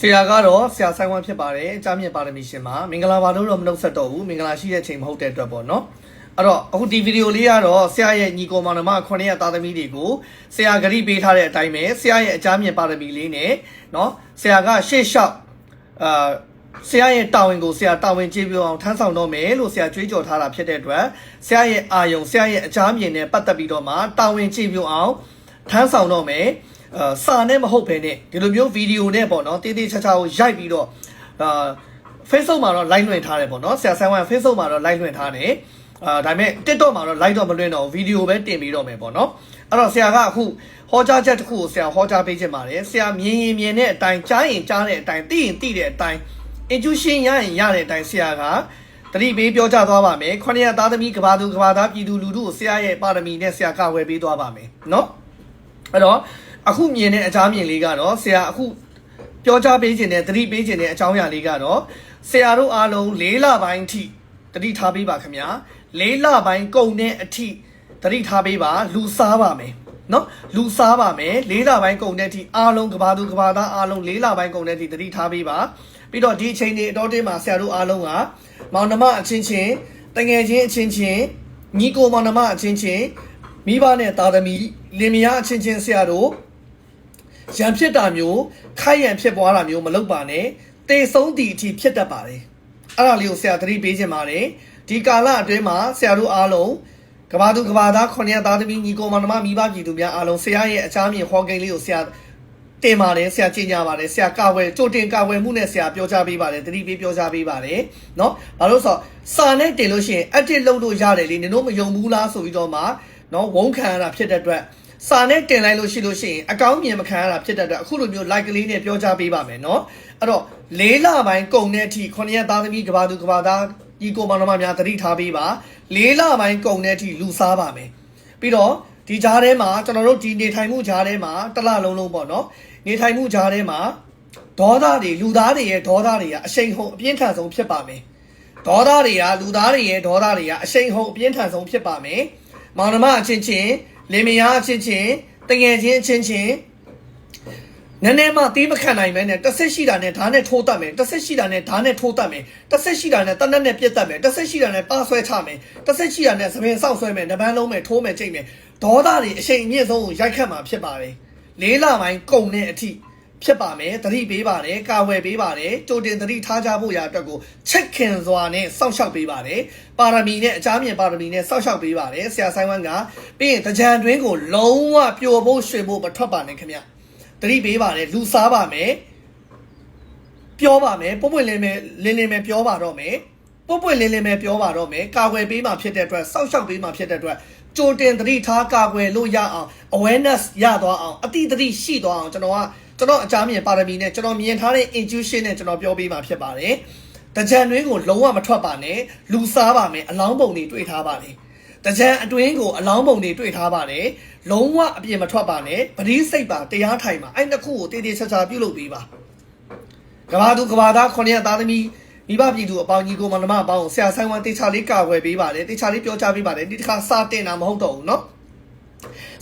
ဆရာကတော့ဆရာဆိုင်ဝမ်ဖြစ်ပါတယ်အကြမြင့်ပါရမီရှင်ပါမင်္ဂလာပါလို့တော့မနှုတ်ဆက်တော့ဘူးမင်္ဂလာရှိတဲ့ချိန်မဟုတ်တဲ့အတွက်ပေါ့နော်အဲ့တော့အခုဒီဗီဒီယိုလေးကတော့ဆရာရဲ့ညီကိုမောင်နှမ9ရက်သားသမီးတွေကိုဆရာဂရိပေးထားတဲ့အတိုင်းပဲဆရာရဲ့အကြမြင့်ပါရမီလေးနဲ့နော်ဆရာကရှေ့လျှောက်အာဆရာရဲ့တာဝန်ကိုဆရာတာဝန်ကျေပြအောင်ထမ်းဆောင်တော့မယ်လို့ဆရာကြွေးကြော်ထားတာဖြစ်တဲ့အတွက်ဆရာရဲ့အာယုံဆရာရဲ့အကြမြင့်နဲ့ပတ်သက်ပြီးတော့မှတာဝန်ကျေပြအောင်ထမ်းဆောင်တော့မယ် အာစာနဲ့မဟုတ်ဘဲနဲ့ဒီလိုမျိုးဗီဒီယိုနဲ့ပေါ့နော်တေးသေးချာချာကိုရိုက်ပြီးတော့အာ Facebook မှာတော့ live လွှင့်ထားတယ်ပေါ့နော်ဆရာဆိုင်ဝမ် Facebook မှာတော့ live လွှင့်ထားတယ်အာဒါပေမဲ့ TikTok မှာတော့ live တော့မလွှင့်တော့ဘူးဗီဒီယိုပဲတင်ပြီးတော့မယ်ပေါ့နော်အဲ့တော့ဆရာကအခုဟောကြားချက်တစ်ခုကိုဆရာဟောကြားပေးချင်ပါတယ်ဆရာမြင်ရင်မြင်တဲ့အတိုင်းကြားရင်ကြားတဲ့အတိုင်းသိရင်သိတဲ့အတိုင်း intuition ရရင်ရတဲ့အတိုင်းဆရာကတတိပေးပြောကြားသွားပါမယ်ခொနည်းသားသမီးကဘာသူကဘာသားပြည်သူလူထုကိုဆရာရဲ့ပါရမီနဲ့ဆရာကဝယ်ပေးသွားပါမယ်နော်အဲ့တော့ အခုမြင်တဲ့အကြောင်းမြင်လေးကတော့ဆရာအခုပြောကြားပေးခြင်းနဲ့တတိပေးခြင်းနဲ့အကြောင်းအရာလေးကတော့ဆရာတို့အားလုံး၄လပိုင်းအထိတတိထားပေးပါခင်ဗျာ၄လပိုင်းကုန်တဲ့အထိတတိထားပေးပါလူစားပါမယ်နော်လူစားပါမယ်၄လပိုင်းကုန်တဲ့အထိအားလုံးကဘာသူကဘာသားအားလုံး၄လပိုင်းကုန်တဲ့အထိတတိထားပေးပါပြီးတော့ဒီအချိန်တွေအတော်တင်းမှာဆရာတို့အားလုံးကမောင်နှမအချင်းချင်းတငယ်ချင်းအချင်းချင်းညီကိုမောင်နှမအချင်းချင်းမိဘနဲ့သားသမီးလင်မယားအချင်းချင်းဆရာတို့ ရံဖြစ်တာမျိုးခိုက်ရန်ဖြစ်ပွားတာမျိုးမလုပ်ပါနဲ့တေဆုံးတီအထိဖြစ်တတ်ပါတယ်အဲ့ဒါလေးကိုဆရာသတိပေးခြင်းပါတယ်ဒီကာလအတွင်းမှာဆရာတို့အားလုံးကဘာသူကဘာသား9ရက်သားသမီးညီကိုမောင်နှမမိဘပြည်သူများအားလုံးဆရာရဲ့အချားမြင်ဟောကိန်းလေးကိုဆရာတင်ပါတယ်ဆရာကြင်ညာပါတယ်ဆရာကာဝယ်ကြိုတင်ကာဝယ်မှုနဲ့ဆရာပြောကြားပေးပါတယ်သတိပေးပြောကြားပေးပါတယ်เนาะဘာလို့ဆိုတော့စာနဲ့တင်လို့ရှိရင် edit လုပ်လို့ရတယ်လေနင်တို့မယုံဘူးလားဆိုပြီးတော့မှเนาะဝုန်းခံရတာဖြစ်တဲ့အတွက် စာနဲ့တင်လိုက်လို့ရှိလို့ရှိရင်အကောင့်မြင်မခံရတာဖြစ်တဲ့အတွက်အခုလိုမျိုး like ကလေးနဲ့ပြောကြားပေးပါမယ်เนาะအဲ့တော့လေးလပိုင်းကုန်တဲ့အထိ9ရက်သားသမီးကဘာသူကဘာသားဒီကိုမောင်နှမများသတိထားပေးပါလေးလပိုင်းကုန်တဲ့အထိလူစားပါမယ်ပြီးတော့ဒီကြားထဲမှာကျွန်တော်တို့ဒီနေထိုင်မှုကြားထဲမှာတစ်လလုံးလုံးပေါ့နော်နေထိုင်မှုကြားထဲမှာဒေါသတွေလူသားတွေရဲ့ဒေါသတွေကအရှိန်ဟုန်အပြင်းထန်ဆုံးဖြစ်ပါမယ်ဒေါသတွေကလူသားတွေရဲ့ဒေါသတွေကအရှိန်ဟုန်အပြင်းထန်ဆုံးဖြစ်ပါမယ်မောင်နှမအချင်းချင်း လင်မယားအချင်းချင်းတငယ်ချင်းအချင်းချင်းနည်းနည်းမှတီးမခံနိုင်မဲနဲ့တစ်ဆက်ရှိတာနဲ့ဓာတ်နဲ့ထိုးတတ်မယ်တစ်ဆက်ရှိတာနဲ့ဓာတ်နဲ့ထိုးတတ်မယ်တစ်ဆက်ရှိတာနဲ့တနက်နဲ့ပြတ်တတ်မယ်တစ်ဆက်ရှိတာနဲ့ပါဆွဲချမယ်တစ်ဆက်ရှိတာနဲ့သပင်ဆောက်ဆွဲမယ်နပန်းလုံးမယ်ထိုးမယ်ချိန်မယ်ဒေါသတွေအရှိန်အမြင့်ဆုံးကိုရိုက်ခတ်မှာဖြစ်ပါတယ်လေးလပိုင်းကုန်တဲ့အထိ ဖြစ်ပါမယ်သတိပေးပါတယ်ကာဝယ်ပေးပါတယ်ကြိုတင်သတိထားကြဖို့ရာအတွက်ကိုချက်ခင်စွာနဲ့စောင့်ရှောက်ပေးပါတယ်ပါရမီနဲ့အချားမြင်ပါရမီနဲ့စောင့်ရှောက်ပေးပါတယ်ဆရာဆိုင်ဝမ်ကပြီးရင်တကြံတွင်းကိုလုံးဝပျော်ဖို့ရွှင်ဖို့မထွက်ပါနဲ့ခင်ဗျသတိပေးပါတယ်လူစားပါမယ်ပြောပါမယ်ပွပွလင်းမယ်လင်းလင်းမယ်ပြောပါတော့မယ်ပွပွလင်းလင်းမယ်ပြောပါတော့မယ်ကာကွယ်ပေးမှဖြစ်တဲ့အတွက်စောက်ရှောက်ပေးမှဖြစ်တဲ့အတွက်ကြိုတင်သတိထားကာကွယ်လို့ရအောင် awareness ရသွားအောင်အတိသတိရှိသွားအောင်ကျွန်တော်က ကျွန်တော်အကြမ်းမြင်ပါရမီနဲ့ကျွန်တော်မြင်ထားတဲ့ intuition နဲ့ကျွန်တော်ပြောပေးမှဖြစ်ပါတယ်တကြံတွင်းကိုလုံးဝမထွက်ပါနဲ့လူစားပါမယ်အလောင်းပုံတွေတွေ့ထားပါလေတကြံအတွင်းကိုအလောင်းပုံတွေတွေ့ထားပါတယ်လုံးဝအပြင်မထွက်ပါနဲ့ပတိစိတ်ပါတရားထိုင်ပါအဲ့နှစ်ခုကိုတည်တည်ချာချာပြုလုပ်ပေးပါ ကဘာသူကဘာသား9ရက်သားသမီးမိဘပြည်သူအပေါင်းကြီးကိုမန္တမအပေါင်းကိုဆရာဆိုင်ဝမ်တေချာလေးကာဝယ်ပေးပါတယ်တေချာလေးပြောကြားပေးပါတယ်ဒီတစ်ခါစာတင်တာမဟုတ်တော့ဘူးเนาะ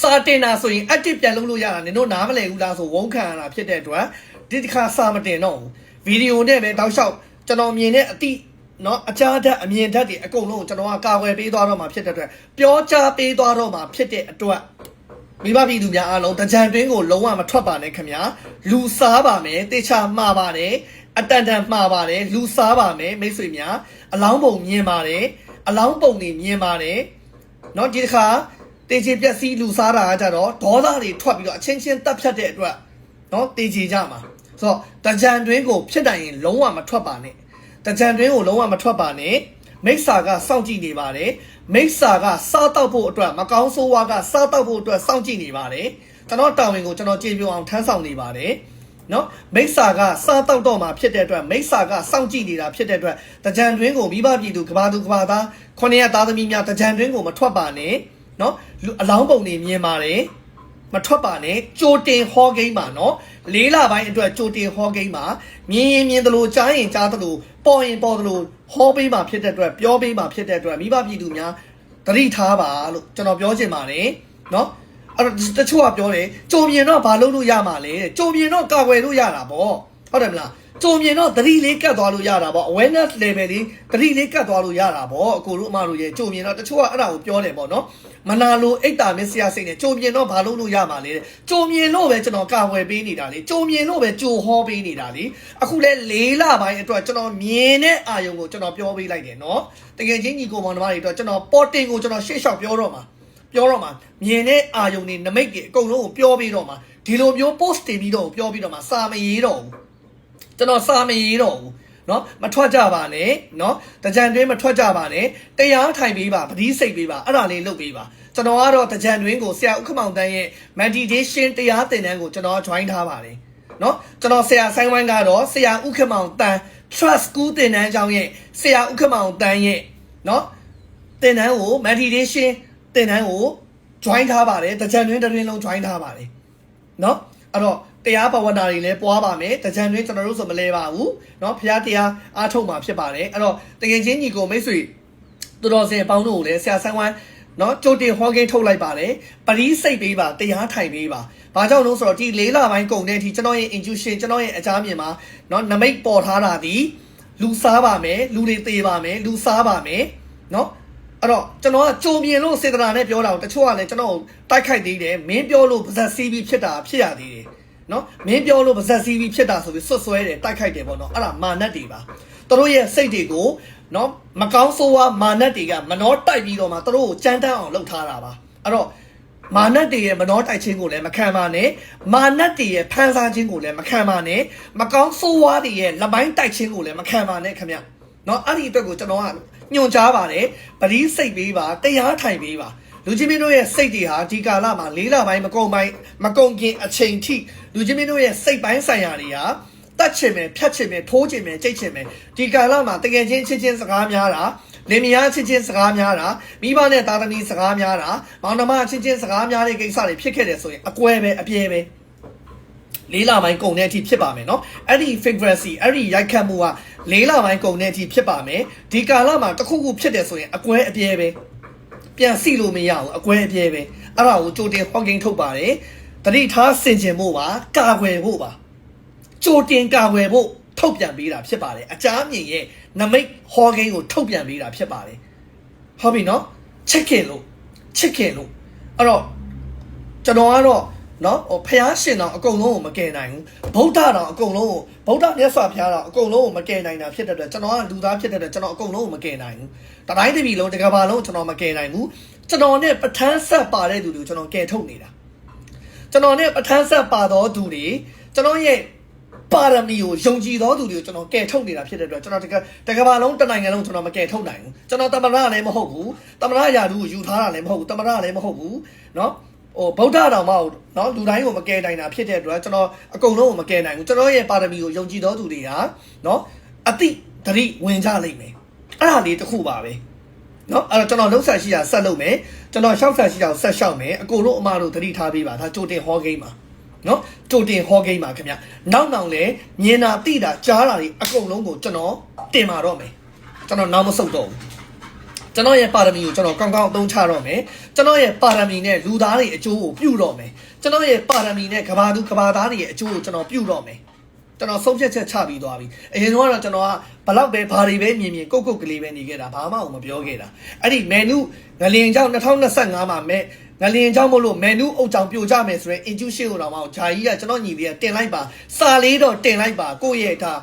စာတင်တာဆိုရင် active ပြန်လုပ်လို့ရတာနင်တို့နားမလည်ဘူးလားဆိုဝုန်းခံရတာဖြစ်တဲ့အတွက်ဒီတစ်ခါစာမတင်တော့ဘူးဗီဒီယိုနဲ့ပဲတောက်လျှောက်ကျွန်တော်မြင်တဲ့အတိเนาะအကြဓာတ်အမြင်ဓာတ်တွေအကုန်လုံးကိုကျွန်တော်ကကာဝယ်ပေးသွားတော့မှာဖြစ်တဲ့အတွက်ပြောကြားပေးသွားတော့မှာဖြစ်တဲ့အတွက် မိဘပြည်သူများအားလုံးတကြံတွင်းကိုလုံးဝမထွက်ပါနဲ့ခင်ဗျာလူစားပါမယ်တေချာမှားပါတယ်အတန်တန်မှားပါတယ်လူစားပါမယ်မိတ်ဆွေများအလောင်းပုံမြင်ပါတယ်အလောင်းပုံတွေမြင်ပါတယ်เนาะဒီတစ်ခါ တေချေပြက်စီးလူစားတာကကြတော့ဒေါသတွေထွက်ပြီးတော့အချင်းချင်းတက်ဖြတ်တဲ့အတွက်เนาะတေချေကြမှာဆိုတော့တကြံတွင်းကိုဖြစ်နိုင်ရင်လုံးဝမထွက်ပါနဲ့တကြံတွင်းကိုလုံးဝမထွက်ပါနဲ့မိစ္ဆာကစောင့်ကြည့်နေပါတယ်မိစ္ဆာကစားတော့ဖို့အတွက်မကောင်းဆိုးဝါးကစားတော့ဖို့အတွက်စောင့်ကြည့်နေပါတယ်ကျွန်တော်တာဝန်ကိုကျွန်တော်ကြည်ပြအောင်ထမ်းဆောင်နေပါတယ်နော်မိစ္ဆာကစားတော့တော့မှာဖြစ်တဲ့အတွက်မိစ္ဆာကစောင့်ကြည့်နေတာဖြစ်တဲ့အတွက်တကြံတွင်းကိုမိဘပြည်သူကဘာသူကဘာသားခொနည်းသားသမီးများတကြံတွင်းကိုမထွက်ပါနဲ့ နော်လူအလောင်းပုံတွေမြင်ပါတယ်မထွက်ပါနဲ့ကြိုတင်ဟောကိန်းပါနော်လေးလပိုင်းအတွက်ကြိုတင်ဟောကိန်းပါမြင်ရင်မြင်သလိုကြားရင်ကြားသလိုပေါ်ရင်ပေါ်သလိုဟောပေးမှာဖြစ်တဲ့အတွက်ပြောပေးမှာဖြစ်တဲ့အတွက်မိဘပြည်သူများသတိထားပါလို့ကျွန်တော်ပြောချင်ပါတယ်နော်အဲ့တော့တချို့ကပြောတယ်ကြုံမြင်တော့ဘာလုပ်လို့ရမှာလဲကြုံမြင်တော့ကာကွယ်လို့ရတာပေါ့ဟုတ်တယ်မလား ကြုံမြင်တော့သတိလေးကတ်သွားလို့ရတာပေါ့ awareness level လေးသတိလေးကတ်သွားလို့ရတာပေါ့အကိုတို့အမတို့ရဲ့ကြုံမြင်တော့တချို့ကအဲ့ဒါကိုပြောတယ်ပေါ့နော်မနာလိုအိတ်တာမင်းဆရာစိတ်နဲ့ကြုံမြင်တော့ဘာလို့လို့ရမှာလဲတဲ့ကြုံမြင်လို့ပဲကျွန်တော်ကာဝယ်ပေးနေတာလေကြုံမြင်လို့ပဲကြိုဟောပေးနေတာလေအခုလဲလေးလပိုင်းအတွက်ကျွန်တော်မြင်တဲ့အာယုံကိုကျွန်တော်ပြောပေးလိုက်တယ်နော်တကယ်ချင်းညီကိုမောင်နှမတွေအတွက်ကျွန်တော်ပေါ်တင်ကိုကျွန်တော်ရှေ့လျှောက်ပြောတော့မှာပြောတော့မှာမြင်တဲ့အာယုံတွေနမိတ်တွေအကုန်လုံးကိုပြောပေးတော့မှာဒီလိုမျိုး post တင်ပြီးတော့ပြောပြီးတော့မှာစာမရေးတော့ဘူး ကျွန်တော်စာမရေးတော့ဘူးเนาะမထွက်ကြပါနဲ့เนาะတကြံတွင်းမထွက်ကြပါနဲ့တရားထိုင်ပေးပါပတိစိတ်ပေးပါအဲ့ဒါလေးလုပ်ပေးပါကျွန်တော်ကတော့တကြံတွင်းကိုဆရာဥက္ကမောင်တန်းရဲ့ meditation တရားသင်တန်းကိုကျွန်တော် join ထားပါတယ်เนาะကျွန်တော်ဆရာဆိုင်ဝိုင်းကတော့ဆရာဥက္ကမောင်တန်း trust school သင်တန်းအကြောင်းရဲ့ဆရာဥက္ကမောင်တန်းရဲ့เนาะသင်တန်းကို meditation သင်တန်းကို join ထားပါတယ်တကြံတွင်းတစ်တွင်းလုံး join ထားပါတယ် เนาะအဲ့တော့ တရားဘာဝနာတွေလည်းပွားပါမယ်တကြံတွင်ကျွန်တော်တို့ဆိုမလဲပါဘူးเนาะဖရားတရားအားထုတ်မှာဖြစ်ပါတယ်အဲ့တော့တကယ်ချင်းညီကိုမိတ်ဆွေတော်တော်စင်အပေါင်းတို့ကိုလည်းဆရာဆန်းဝမ်းเนาะကြိုတင်ဟောကိန်းထုတ်လိုက်ပါတယ်ပရိစိတ်ပေးပါတရားထိုင်ပေးပါဘာကြောင့်လို့ဆိုတော့ဒီလေးလပိုင်းကုန်တဲ့အထိကျွန်တော်ရဲ့ intuition ကျွန်တော်ရဲ့အကြမ်းမြင်မှာเนาะနမိတ်ပေါ်ထားတာဒီလူစားပါမယ်လူတွေသေးပါမယ်လူစားပါမယ်เนาะ အဲ့တော့ကျွန်တော်ကကြုံမြင်လို့စေတနာနဲ့ပြောတာကိုတချို့ကလည်းကျွန်တော်ကိုတိုက်ခိုက်သေးတယ်မင်းပြောလို့ပါဇက်စီးပြီးဖြစ်တာဖြစ်ရသေးတယ် နော်မင်းပြောလို့ပါဇက်စီးပြီးဖြစ်တာဆိုပြီးဆွတ်ဆွဲတယ်တိုက်ခိုက်တယ်ပေါ့နော်အဲ့ဒါမာနတ်တွေပါသူတို့ရဲ့စိတ်တွေကိုနော်မကောင်းဆိုးဝါးမာနတ်တွေကမနှောတိုက်ပြီးတော့မှသူတို့ကိုကြမ်းတမ်းအောင်လှုပ်ထားတာပါအဲ့တော့မာနတ်တွေရဲ့မနှောတိုက်ခြင်းကိုလည်းမခံပါနဲ့မာနတ်တွေရဲ့ဖန်ဆာခြင်းကိုလည်းမခံပါနဲ့မကောင်းဆိုးဝါးတွေရဲ့လက်ပိုင်းတိုက်ခြင်းကိုလည်းမခံပါနဲ့ခင်ဗျနော်အဲ့ဒီအတွက်ကိုကျွန်တော်ကညွှန်ကြားပါတယ်ပရိစိတ်ပေးပါတရားထိုင်ပေးပါ လူချင်းမင်းတို့ရဲ့စိတ်တွေဟာဒီကာလမှာလေးလပိုင်းမကုန်ပိုင်းမကုန်ခင်အချိန်ထိလူချင်းမင်းတို့ရဲ့စိတ်ပိုင်းဆိုင်ရာတွေဟာတတ်ချင်မယ်ဖြတ်ချင်မယ်ထိုးချင်မယ်ကြိတ်ချင်မယ်ဒီကာလမှာတကယ်ချင်းချင်းချင်းစကားများတာလင်မယားချင်းချင်းစကားများတာမိဘနဲ့သားသမီးစကားများတာမောင်နှမချင်းချင်းစကားများတဲ့ကိစ္စတွေဖြစ်ခဲ့တယ်ဆိုရင်အကွဲပဲအပြဲပဲ လေးလပိုင်းကုန်တဲ့အထိဖြစ်ပါမယ်เนาะအဲ့ဒီ frequency အဲ့ဒီရိုက်ခတ်မှုကလေးလပိုင်းကုန်တဲ့အထိဖြစ်ပါမယ်ဒီကာလမှာတစ်ခုခုဖြစ်တယ်ဆိုရင်အကွဲအပြဲပဲ ပြန်စီလို့မရဘူးအကွဲအပြဲပဲအဲ့ဒါကိုကြိုတင်ဟော့ကင်းထုတ်ပါတယ်တတိထားဆင်ခြင်ဖို့ပါကာကွယ်ဖို့ပါကြိုတင်ကာကွယ်ဖို့ထုတ်ပြန်ပေးတာဖြစ်ပါတယ်အချားမြင်ရဲ့နမိတ်ဟော့ကင်းကိုထုတ်ပြန်ပေးတာဖြစ်ပါတယ်ဟုတ်ပြီနော်ချစ်ခင်လို့ချစ်ခင်လို့အဲ့တော့ကျွန်တော်ကတော့ နော်ဟိုဖះရှင်တော့အကုန်လုံးကိုမကယ်နိုင်ဘူးဗုဒ္ဓတော့အကုန်လုံးကိုဗုဒ္ဓမြတ်စွာဘုရားတော့အကုန်လုံးကိုမကယ်နိုင်တာဖြစ်တဲ့အတွက်ကျွန်တော်ကလူသားဖြစ်တဲ့အတွက်ကျွန်တော်အကုန်လုံးကိုမကယ်နိုင်ဘူးတတိုင်းတစ်ပြည်လုံးတစ်ကမ္ဘာလုံးကျွန်တော်မကယ်နိုင်ဘူးကျွန်တော်နဲ့ပဋ္ဌာန်းဆက်ပါတဲ့သူတွေကိုကျွန်တော်ကယ်ထုတ်နေတာကျွန်တော်နဲ့ပဋ္ဌာန်းဆက်ပါသောသူတွေကျွန်တော်ရဲ့ပါရမီကိုယုံကြည်သောသူတွေကိုကျွန်တော်ကယ်ထုတ်နေတာဖြစ်တဲ့အတွက်ကျွန်တော်တကတကဘာလုံးတနိုင်ငံလုံးကျွန်တော်မကယ်ထုတ်နိုင်ဘူးကျွန်တော်တမရလည်းမဟုတ်ဘူးတမရရာသူကိုယူထားတာလည်းမဟုတ်ဘူးတမရလည်းမဟုတ်ဘူးเนาะ ဟိုဗုဒ္ဓတော်မဟုတ်เนาะလူတိုင်းကိုမကယ်နိုင်တာဖြစ်တဲ့အတွက်ကျွန်တော်အကုန်လုံးကိုမကယ်နိုင်ဘူးကျွန်တော်ရဲ့ပါရမီကိုယုံကြည်တော်သူတွေဟာเนาะအတိတတိဝင်ကြလိမ့်မယ်အဲ့ဒါလေးတစ်ခုပါပဲเนาะအဲ့တော့ကျွန်တော်လှုပ်ဆက်ရှိတာဆက်လုပ်မယ်ကျွန်တော်ရှောက်ဆက်ရှိတာကိုဆက်ရှောက်မယ်အကုန်လုံးအမတို့တတိထားပေးပါဒါကြိုတင်ဟောကိန်းပါเนาะကြိုတင်ဟောကိန်းပါခင်ဗျနောက်နောက်လဲမြင်တာသိတာကြားတာတွေအကုန်လုံးကိုကျွန်တော်တင်ပါတော့မယ်ကျွန်တော်နောက်မဆုတ်တော့ဘူး ကျွန်တော်ရဲ့ပါရမီကိုကျွန်တော်ကောင်းကောင်းအသုံးချတော့မယ်ကျွန်တော်ရဲ့ပါရမီနဲ့လူသားတွေအကျိုးကိုပြုတော့မယ်ကျွန်တော်ရဲ့ပါရမီနဲ့ကဘာသူကဘာသားတွေရဲ့အကျိုးကိုကျွန်တော်ပြုတော့မယ်ကျွန်တော်ဆုံးဖြတ်ချက်ချပြီးသွားပြီအရင်ကတော့ကျွန်တော်ကဘလောက်ပဲဘာတွေပဲမြင်မြင်ကုတ်ကုတ်ကလေးပဲနေခဲ့တာဘာမှမပြောခဲ့တာအဲ့ဒီမန်နုငလင်ကြောင့်2025မှာမဲ့ငလင်ကြောင့်မလို့မန်နုအုပ်ကြောင့်ပြိုကြမယ်ဆိုရင် intuition ကိုတော့မအောင်ဂျာကြီးကကျွန်တော်ညီလေးကတင်လိုက်ပါစာလေးတော့တင်လိုက်ပါကိုယ့်ရဲ့ဒါ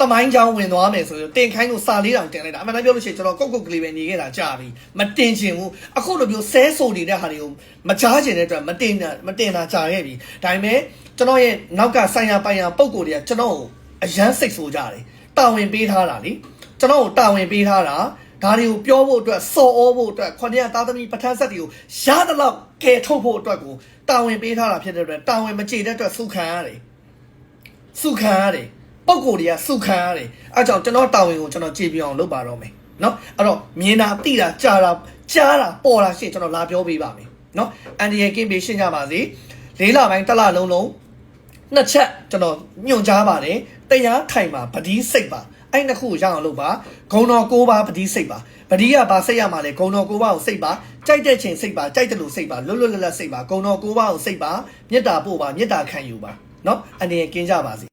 တမိုင်းချောင်းဝင်သွားမယ်ဆိုရင်တင်ခိုင်းလို့စာလေးတောင်တင်လိုက်တာအမှန်တမ်းပြောလို့ရှိရင်ကျွန်တော်ကုတ်ကုတ်ကလေးပဲနေခဲ့တာကြာပြီမတင်ချင်ဘူးအခုလိုမျိုးဆဲဆိုနေတဲ့ဟာတွေကိုမချားချင်တဲ့အတွက်မတင်တာမတင်တာကြာခဲ့ပြီဒါပေမဲ့ကျွန်တော်ရဲ့နောက်ကဆိုင်ရာပိုင်ရာပုံကိုယ်တွေကကျွန်တော်ကိုအရန်စိတ်ဆိုးကြတယ်တာဝန်ပေးထားတာလေကျွန်တော်ကိုတာဝန်ပေးထားတာဒါတွေကိုပြောဖို့အတွက်စော်ဩဖို့အတွက်ခွန်ရသားသမီးပဋ္ဌာန်းဆက်တွေကိုရသလောက်ကဲထုတ်ဖို့အတွက်ကိုတာဝန်ပေးထားတာဖြစ်တဲ့အတွက်တာဝန်မကျေတဲ့အတွက်ဆုခံရတယ်စုခံရတယ် ပုံကိုယ်တွေကစုခံရတယ်အဲကြောင့်ကျွန်တော်တာဝန်ကိုကျွန်တော်ကြည်ပြအောင်လုပ်ပါတော့မယ်နော်အဲ့တော့မြင်တာသိတာကြားတာကြားတာပေါ်တာရှင့်ကျွန်တော်လာပြောပေးပါမယ်နော်အန်ဒီယေကင်းပေးရှင်းကြပါစေလေးလပိုင်းတစ်လလုံးလုံးနှစ်ချက်ကျွန်တော်ညွှန်ကြားပါတယ်တရားထိုင်ပါပတိစိတ်ပါအဲ့နှစ်ခုရအောင်လုပ်ပါဂုံတော်၉ပါးပတိစိတ်ပါပတိကဘာစိတ်ရမှာလဲဂုံတော်၉ပါးကိုစိတ်ပါကြိုက်တဲ့ချိန်စိတ်ပါကြိုက်တယ်လို့စိတ်ပါလွတ်လွတ်လပ်လပ်စိတ်ပါဂုံတော်၉ပါးကိုစိတ်ပါမေတ္တာပို့ပါမေတ္တာခံယူပါနော်အနေနဲ့ကင်းကြပါစေ